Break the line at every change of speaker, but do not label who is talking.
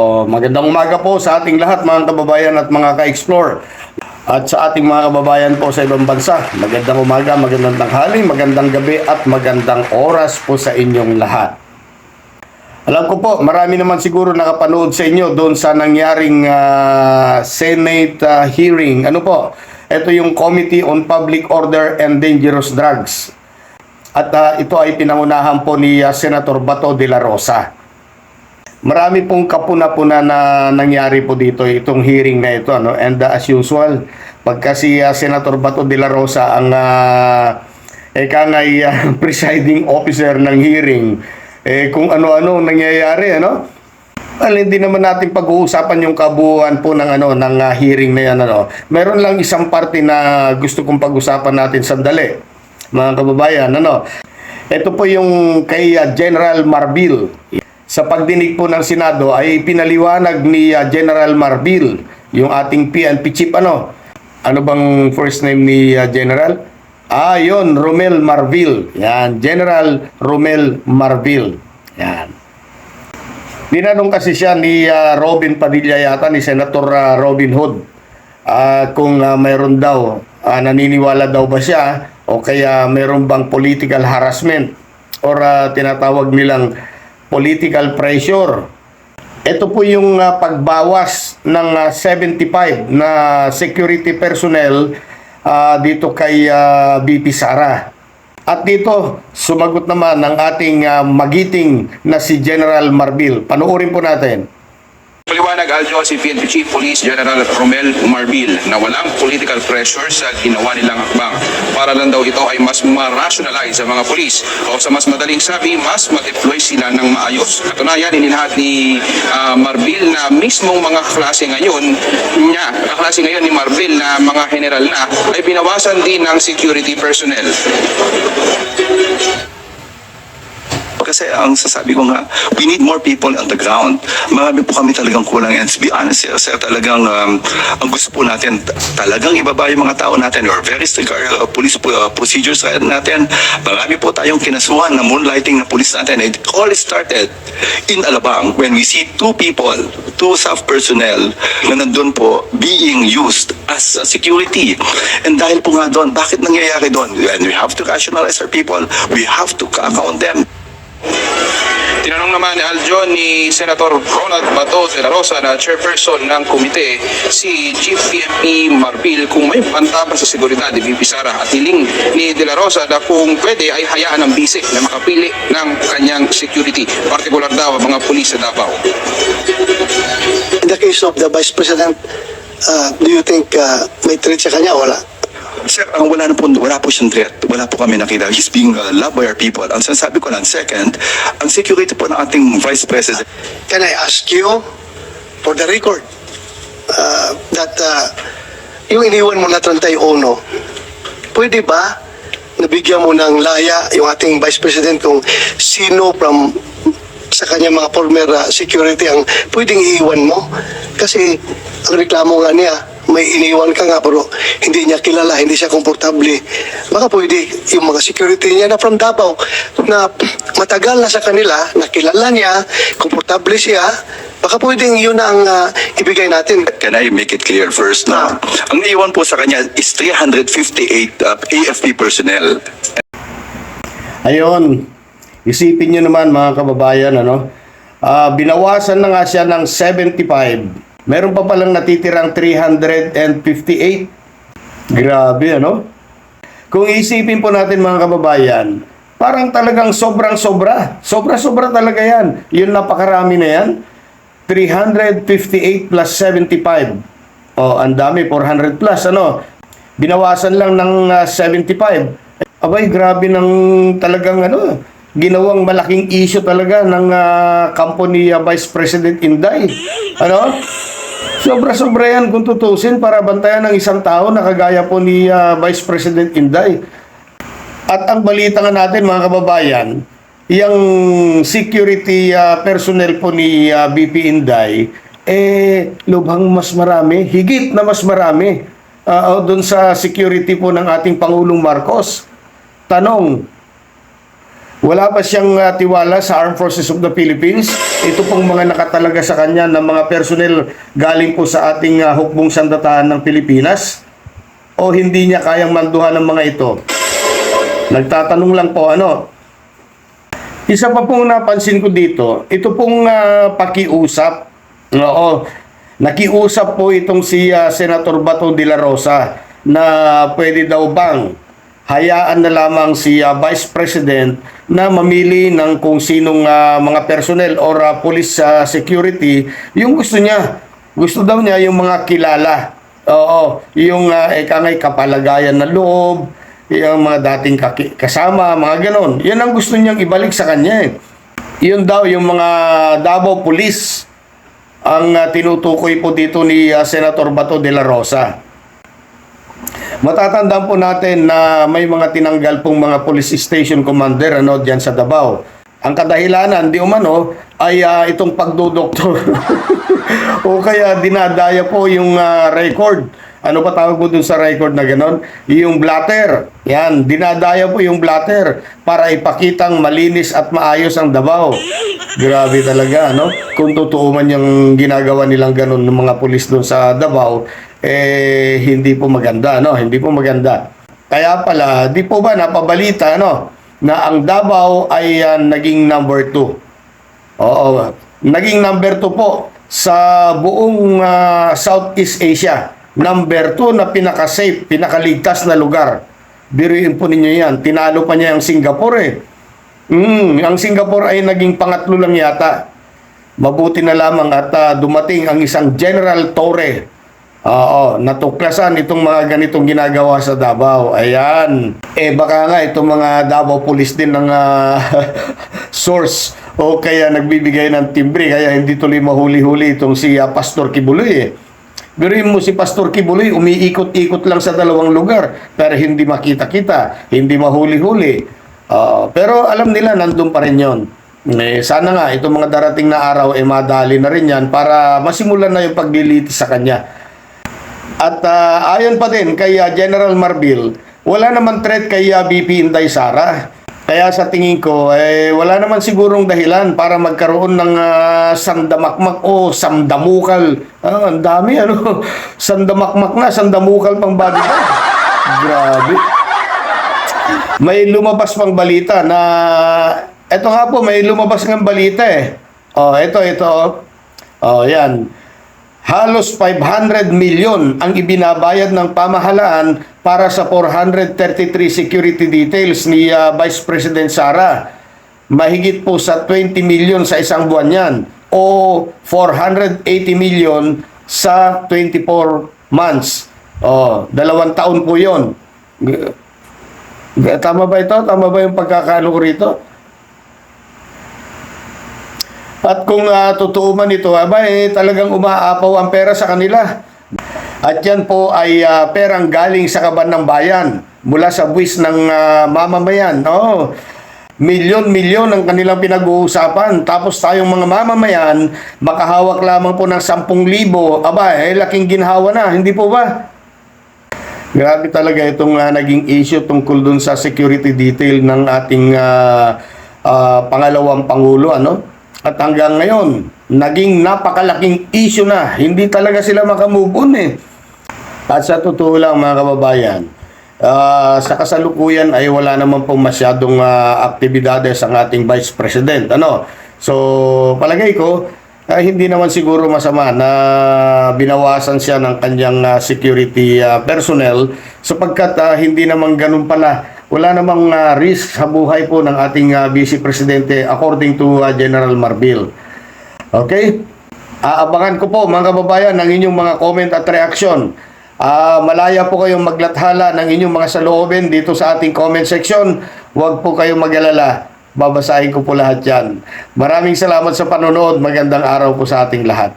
O, magandang umaga po sa ating lahat mga kababayan at mga ka-explore. At sa ating mga kababayan po sa ibang bansa, magandang umaga, magandang tanghali, magandang gabi at magandang oras po sa inyong lahat. Alam ko po, marami naman siguro nakapanood sa inyo doon sa nangyaring ah, Senate ah, hearing. Ano po? Ito yung Committee on Public Order and Dangerous Drugs. At ah, ito ay pinangunahan po ni ah, Senator Bato de la Rosa. Marami pong kapuna-puna na nangyari po dito itong hearing na ito ano and uh, as usual pagka si uh, Senator Bato de la Rosa ang uh, eka nga'y uh, presiding officer ng hearing eh kung ano-ano ang nangyayari ano Well, hindi naman natin pag-uusapan yung kabuuan po ng ano ng uh, hearing na yan ano. Meron lang isang parte na gusto kong pag-usapan natin sandali. Mga kababayan, ano. Ito po yung kay uh, General Marbil. Sa pagdinig po ng Senado ay pinaliwanag ni uh, General Marbil yung ating PNP chief ano. Ano bang first name ni uh, General? Ah, yun, Romel Marbil. Yan, General Romel Marbil. Yan. Dinanong kasi siya ni ah, Robin Padilla yata, ni Senator ah, Robin Hood, ah, kung ah, mayroon daw, ah, naniniwala daw ba siya o kaya mayroon bang political harassment or ah, tinatawag nilang political pressure. Ito po yung ah, pagbawas ng ah, 75 na security personnel ah, dito kay ah, BP Sara. At dito, sumagot naman ng ating ah, magiting na si General Marbil. Panoorin po natin.
Paliwanag Aljo si PNP Chief Police General Romel Marbil na walang political pressure sa ginawa nilang hakbang. Para lang daw ito ay mas ma-rationalize sa mga polis o sa mas madaling sabi, mas ma-deploy sila ng maayos. Katunayan, inilahad ni ah, Marbil na mismong mga klase ngayon niya, kaklase ngayon ni Marbil na mga general na ay binawasan din ng security personnel.
Kasi ang sasabi ko nga, we need more people on the ground. Marami po kami talagang kulang. And to be honest, sir, sir talagang um, ang gusto po natin, ta- talagang ibaba yung mga tao natin or very strict uh, police uh, procedures natin. Marami po tayong kinasuhan na moonlighting na police natin. It all started in Alabang when we see two people, two staff personnel na nandun po being used as uh, security. And dahil po nga doon, bakit nangyayari doon? And we have to rationalize our people. We have to account them.
Tinanong naman ni Aljo ni Senator Ronald Bato de la Rosa na chairperson ng komite si Chief PNP Marbil kung may pantaba sa seguridad ni VP Sara at hiling ni de la Rosa na kung pwede ay hayaan ng bisik na makapili ng kanyang security, partikular daw ang mga pulis sa Davao.
In the case of the Vice President, uh, do you think uh, may threat sa kanya? Wala.
Sir, ang wala na po, wala po siyang threat. Wala po kami nakita. He's being uh, loved by our people. Ang sinasabi ko lang, second, ang security po ng ating Vice President,
Can I ask you, for the record, uh, that uh, yung iniwan mo na 31, pwede ba nabigyan mo ng laya yung ating Vice President kung sino from sa kanya mga former uh, security ang pwedeng iiwan mo? Kasi ang reklamo nga niya, may iniwan ka nga pero hindi niya kilala, hindi siya komportable. Baka pwede yung mga security niya na from Davao na matagal na sa kanila, nakilala niya, komportable siya, baka pwedeng yun ang ah, ibigay natin.
can I make it clear first na ang naiwan po sa kanya is 358 uh, AFP personnel.
Ayun, isipin nyo naman mga kababayan, ano, ah, binawasan na nga siya ng 75. Meron pa palang natitirang 358. Grabe, ano? Kung isipin po natin mga kababayan, parang talagang sobrang-sobra. Sobra-sobra talaga yan. Yun napakarami na yan. 358 plus 75. Oh, ang dami, 400 plus, ano? Binawasan lang ng ah, 75. Abay, grabe ng talagang ano, ginawang malaking issue talaga ng ah, kampo ah, Vice President Inday. Ano? Sobra-sobra yan kung tutusin para bantayan ng isang tao na kagaya po ni ah, Vice President Inday. At ang balita nga natin mga kababayan, yung security ah, personnel po ni ah, BP Inday, eh lubhang mas marami, higit na mas marami uh, doon sa security po ng ating Pangulong Marcos. Tanong, wala ba siyang ah, tiwala sa Armed Forces of the Philippines? Ito pong mga nakatalaga sa kanya ng mga personnel galing po sa ating uh, hukbong sandataan ng Pilipinas? O hindi niya kayang manduhan ng mga ito? Nagtatanong lang po ano. Isa pa pong napansin ko dito, ito pong ah, pakiusap. Oo, nakiusap po itong si ah, Senator Bato de la Rosa na pwede daw bang hayaan na lamang si ah, Vice President na mamili ng kung sinong ah, mga personnel or ah, police ah, security yung gusto niya. Gusto daw niya yung mga kilala. Oo, yung uh, ikangay kapalagayan na loob, yung mga dating kasama, mga ganon. Yan ang gusto niyang ibalik sa kanya eh. Yun daw yung mga Davao Police ang uh, tinutukoy po dito ni uh, Senator Bato de la Rosa. Matatandaan po natin na may mga tinanggal pong mga police station commander ano diyan sa Davao. Ang kadahilanan di umano ay ah, itong pagdodoktor. o kaya dinadaya po yung ah, record. Ano pa tawag po dun sa record na ganon? Yung blatter. Yan, dinadaya po yung blatter para ipakitang malinis at maayos ang Davao. Grabe talaga, no? Kung totoo man yung ginagawa nilang ganon ng mga pulis dun sa Davao, eh, hindi po maganda, no? Hindi po maganda. Kaya pala, di po ba napabalita, no? Na ang Davao ay ah, naging number 2. Oo, naging number 2 po sa buong ah, Southeast Asia. Number 2 na pinaka-safe, pinakaligtas na lugar. Biruin po ninyo yan. Tinalo pa niya ang Singapore eh. Mm, ang Singapore ay naging pangatlo lang yata. Mabuti na lamang at ah, dumating ang isang General Torre. Oo, natuklasan itong mga ganitong ginagawa sa Davao. Ayan. Eh baka nga itong mga Davao Police din ng ah, source o kaya nagbibigay ng timbre kaya hindi tuloy mahuli-huli itong si ah, Pastor Kibuloy eh. Biruin mo si Pastor Kibuloy, umiikot-ikot lang sa dalawang lugar pero hindi makita-kita, hindi mahuli-huli. Ah, pero alam nila nandun pa rin yon. Eh, sana nga itong mga darating na araw eh madali na rin yan para masimulan na yung paglilitis sa kanya. At ah, ayon pa din kay ah, General Marbil, wala naman threat kay ah, BP Inday Sara. Kaya sa tingin ko, eh, wala naman sigurong dahilan para magkaroon ng ah, sandamakmak o samdamukal. Ah, ang dami, ano? sandamakmak na, sandamukal pang body pa. Grabe. May lumabas pang balita na... Ito nga po, may lumabas ng balita eh. Oh, ito, ito. Oh, yan. Halos 500 milyon ang ibinabayad ng pamahalaan para sa 433 security details ni ah, Vice President Sara. Mahigit po sa 20 milyon sa isang buwan yan o 480 milyon sa 24 months. Oh, dalawang taon po 'yon. Tama ba ito? Tama ba yung pagkakalo rito? At kung ah, totoo man ito, aba, eh, talagang umaapaw ang pera sa kanila. At yan po ay ah, perang galing sa kaban ng bayan mula sa buwis ng ah, mamamayan. Oh, milyon-milyon ang kanilang pinag-uusapan. Tapos tayong mga mamamayan, makahawak lamang po ng 10,000. Aba, eh, laking ginhawa na. Hindi po ba? Grabe talaga itong ah, naging issue tungkol dun sa security detail ng ating ah, ah, pangalawang pangulo ano. At hanggang ngayon, naging napakalaking issue na. Hindi talaga sila makamove on eh. At sa totoo lang mga kababayan, ah, sa kasalukuyan ay wala naman pong masyadong ah, aktibidades ang ating Vice President. Ano? So, palagay ko, ay hindi naman siguro masama na binawasan siya ng kanyang ah, security ah, personnel sapagkat ah, hindi naman ganun pala wala namang ah, risk sa buhay po ng ating ah, Vice Presidente according to ah, General Marbil. Okay? Aabangan ko po mga kababayan ng inyong mga comment at reaction. Ah, malaya po kayong maglathala ng inyong mga saloobin dito sa ating comment section. Huwag po kayong mag-alala. Babasahin ko po lahat yan. Maraming salamat sa panonood. Magandang araw po sa ating lahat.